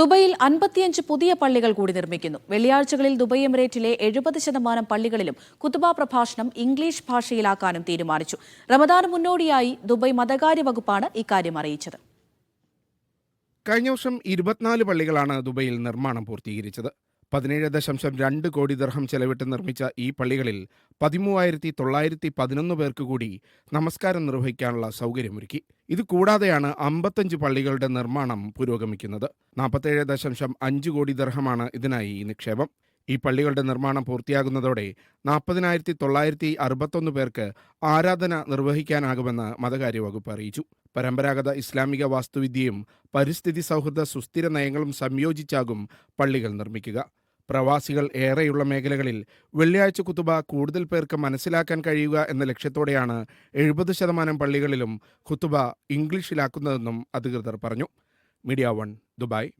ദുബൈയിൽ അൻപത്തിയഞ്ച് പുതിയ പള്ളികൾ കൂടി നിർമ്മിക്കുന്നു. വെള്ളിയാഴ്ചകളിൽ ദുബൈ എമിറേറ്റിലെ എഴുപത് ശതമാനം പള്ളികളിലും കുത്തുബ പ്രഭാഷണം ഇംഗ്ലീഷ് ഭാഷയിലാക്കാനും തീരുമാനിച്ചു. റമദാന് മുന്നോടിയായി ദുബൈ മതകാര്യ വകുപ്പാണ് ഇക്കാര്യം അറിയിച്ചത്. കഴിഞ്ഞ വർഷം ഇരുപത്തിനാല് പള്ളികളാണ് ദുബൈയിൽ നിർമ്മാണം പൂർത്തീകരിച്ചത്. പതിനേഴ് ദശാംശം രണ്ട് കോടി ദർഹം ചെലവിട്ട് നിർമ്മിച്ച ഈ പള്ളികളിൽ പതിമൂവായിരത്തി തൊള്ളായിരത്തി പതിനൊന്ന് പേർക്ക് കൂടി നമസ്കാരം നിർവഹിക്കാനുള്ള സൗകര്യമൊരുക്കി. ഇത് കൂടാതെയാണ് അമ്പത്തഞ്ച് പള്ളികളുടെ നിർമ്മാണം പുരോഗമിക്കുന്നത്. നാൽപ്പത്തേഴ് ദശാംശം അഞ്ച് കോടി ദർഹമാണ് ഇതിനായി നിക്ഷേപം. ഈ പള്ളികളുടെ നിർമ്മാണം പൂർത്തിയാകുന്നതോടെ നാൽപ്പതിനായിരത്തി തൊള്ളായിരത്തി അറുപത്തൊന്ന് പേർക്ക് ആരാധന നിർവഹിക്കാനാകുമെന്ന് മതകാര്യ വകുപ്പ് അറിയിച്ചു. പരമ്പരാഗത ഇസ്ലാമിക വാസ്തുവിദ്യയും പരിസ്ഥിതി സൗഹൃദ സുസ്ഥിര നയങ്ങളും സംയോജിച്ചാകും പള്ളികൾ നിർമ്മിക്കുക. പ്രവാസികൾ ഏറെയുള്ള മേഖലകളിൽ വെള്ളിയാഴ്ച കുത്തുബ കൂടുതൽ പേർക്ക് മനസ്സിലാക്കാൻ കഴിയുക എന്ന ലക്ഷ്യത്തോടെയാണ് എഴുപത് ശതമാനം പള്ളികളിലും കുത്തുബ ഇംഗ്ലീഷിലാക്കുന്നതെന്നും അധികൃതർ പറഞ്ഞു. Media One Dubai.